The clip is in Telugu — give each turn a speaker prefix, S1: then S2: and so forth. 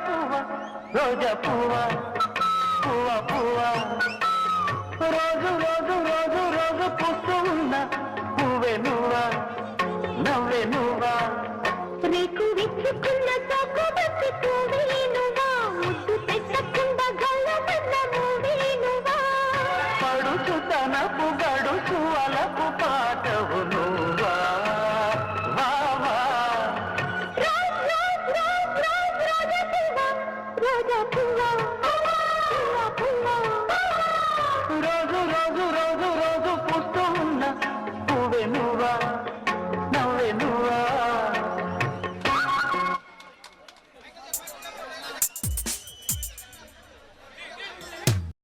S1: పువ్వ రోజా పువ్వ పువ్వ పువ్వ. రోజు రోజు రోజు రోజు పుస్తూ ఉన్న పువ్వే నువ్వా నవ్వే నువ్వా.
S2: నీకు విచ్చుకున్న పడుచు తనపు గడుచు అలపు పా రోజు రోజు రోజు